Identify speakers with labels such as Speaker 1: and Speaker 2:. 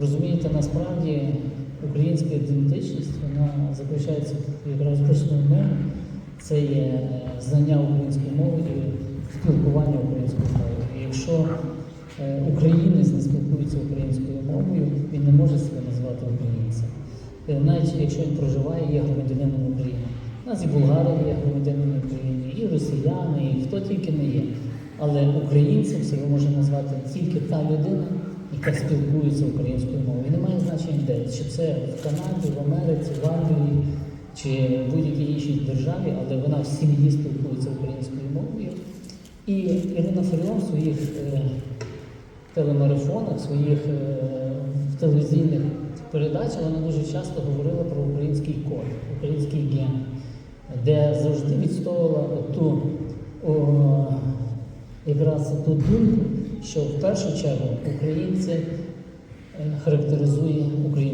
Speaker 1: Розумієте, насправді українська ідентичність вона заключається якраз в основному. Це є е, знання української мови і спілкування українською мовою. І якщо е, українець не спілкується українською мовою, він не може себе назвати українцем. Е, Навіть якщо він проживає, є громадянином України. У нас і болгари є громадянини України, і росіяни, і хто тільки не є. Але українцем себе може назвати тільки та людина, яка спілкується українською мовою. І немає значення де. Чи це в Канаді, в Америці, в Англії, чи в будь-якій іншій державі, але вона в сім'ї спілкується українською мовою. І Ірина Фаріон в своїх е, телемарафонах, своїх е, телевізійних передачах вона дуже часто говорила про український код, український ген, де завжди відстоювала ту о, якраз ту думку, що в першу чергу українці е, характеризує українську.